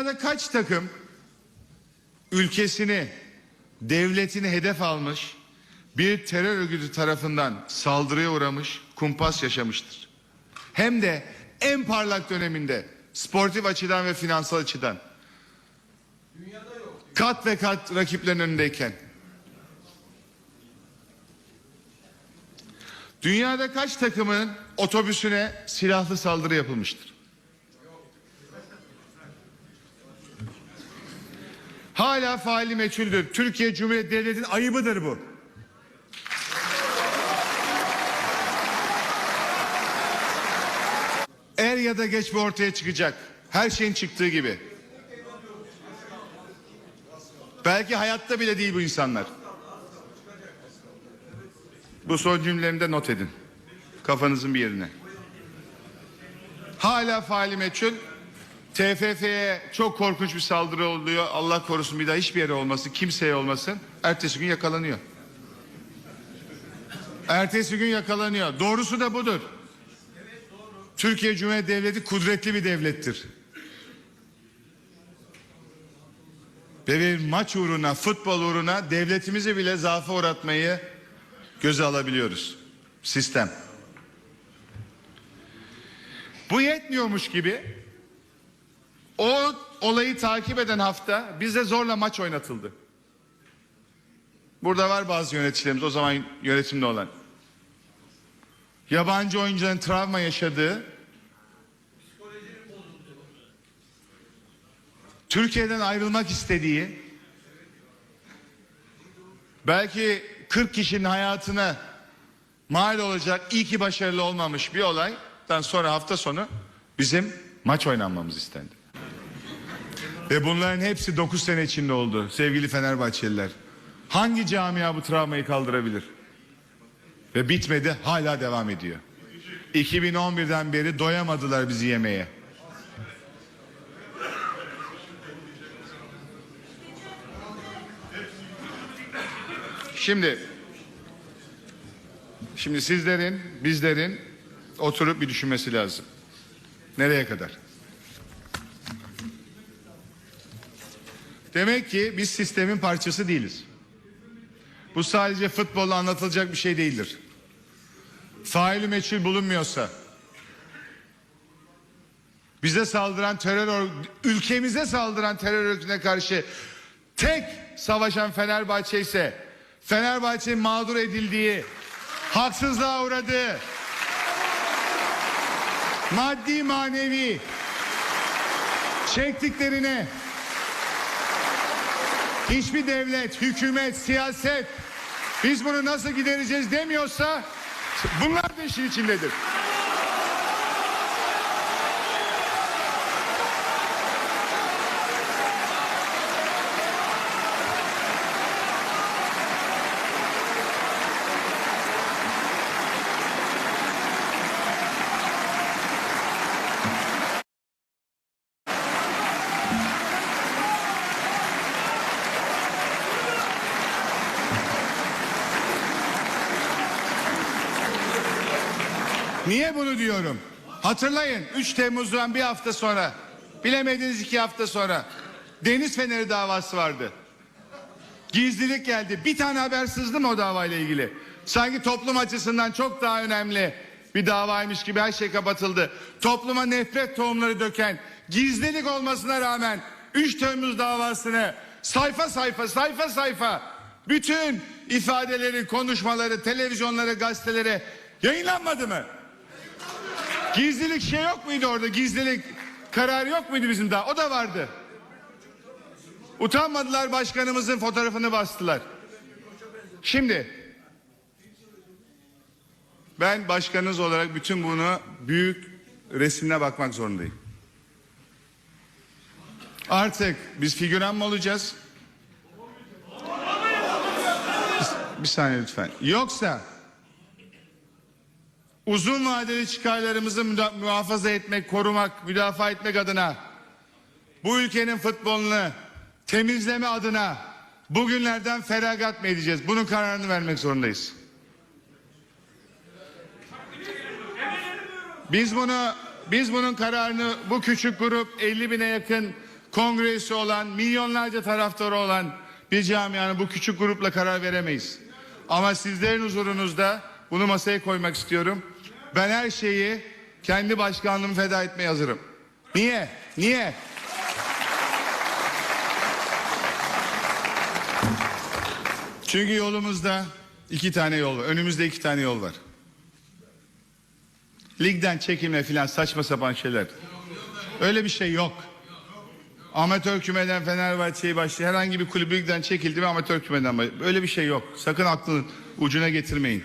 Dünyada kaç takım ülkesini, devletini hedef almış, bir terör örgütü tarafından saldırıya uğramış, kumpas yaşamıştır. Hem de en parlak döneminde, sportif açıdan ve finansal açıdan. Kat ve kat rakiplerin önündeyken. Dünyada kaç takımın otobüsüne silahlı saldırı yapılmıştır? Hala faali meçhuldür. Türkiye Cumhuriyeti Devleti'nin ayıbıdır bu. Er ya da geç bu ortaya çıkacak. Her şeyin çıktığı gibi. Belki hayatta bile değil bu insanlar. Bu son cümlelerimi de not edin. Kafanızın bir yerine. Hala faali meçhul. TFF'ye çok korkunç bir saldırı oluyor. Allah korusun bir daha hiçbir yere olmasın, kimseye olmasın. Ertesi gün yakalanıyor. Ertesi gün yakalanıyor. Doğrusu da budur. Türkiye Cumhuriyeti Devleti kudretli bir devlettir. Ve bir maç uğruna, futbol uğruna devletimizi bile zaafa uğratmayı göze alabiliyoruz. Sistem. Bu yetmiyormuş gibi o olayı takip eden hafta bize zorla maç oynatıldı. Burada var bazı yöneticilerimiz o zaman yönetimde olan. Yabancı oyuncuların travma yaşadığı Türkiye'den ayrılmak istediği belki 40 kişinin hayatına mal olacak iyi ki başarılı olmamış bir olaydan sonra hafta sonu bizim maç oynanmamız istendi. Ve bunların hepsi 9 sene içinde oldu sevgili Fenerbahçeliler. Hangi camia bu travmayı kaldırabilir? Ve bitmedi hala devam ediyor. 2011'den beri doyamadılar bizi yemeye. Şimdi şimdi sizlerin, bizlerin oturup bir düşünmesi lazım. Nereye kadar? Demek ki biz sistemin parçası değiliz. Bu sadece futbolla anlatılacak bir şey değildir. Faili meçhul bulunmuyorsa, bize saldıran terör ülkemize saldıran terör örgütüne karşı tek savaşan Fenerbahçe ise Fenerbahçe'nin mağdur edildiği, haksızlığa uğradığı, maddi manevi çektiklerine hiçbir devlet, hükümet, siyaset biz bunu nasıl gidereceğiz demiyorsa bunlar da işin içindedir. Niye bunu diyorum? Hatırlayın 3 Temmuz'dan bir hafta sonra bilemediniz iki hafta sonra Deniz Feneri davası vardı. Gizlilik geldi. Bir tane haber sızdı mı o davayla ilgili? Sanki toplum açısından çok daha önemli bir davaymış gibi her şey kapatıldı. Topluma nefret tohumları döken gizlilik olmasına rağmen 3 Temmuz davasını sayfa sayfa sayfa sayfa bütün ifadeleri, konuşmaları, televizyonlara, gazetelere yayınlanmadı mı? Gizlilik şey yok muydu orada? Gizlilik kararı yok muydu bizim daha? O da vardı. Utanmadılar başkanımızın fotoğrafını bastılar. Şimdi ben başkanınız olarak bütün bunu büyük resimine bakmak zorundayım. Artık biz figüran mı olacağız? Bir, bir saniye lütfen. Yoksa uzun vadeli çıkarlarımızı muhafaza etmek, korumak, müdafaa etmek adına bu ülkenin futbolunu temizleme adına bugünlerden feragat mı edeceğiz? Bunun kararını vermek zorundayız. Biz bunu biz bunun kararını bu küçük grup 50 bine yakın kongresi olan, milyonlarca taraftarı olan bir camianın bu küçük grupla karar veremeyiz. Ama sizlerin huzurunuzda bunu masaya koymak istiyorum. Ben her şeyi kendi başkanlığımı feda etmeye hazırım. Niye? Niye? Çünkü yolumuzda iki tane yol var. Önümüzde iki tane yol var. Ligden çekilme filan saçma sapan şeyler. Öyle bir şey yok. Amatör kümeden Fenerbahçe'yi başlayan herhangi bir kulübü ligden çekildi ve amatör kümeden başladı. Öyle bir şey yok. Sakın aklının ucuna getirmeyin.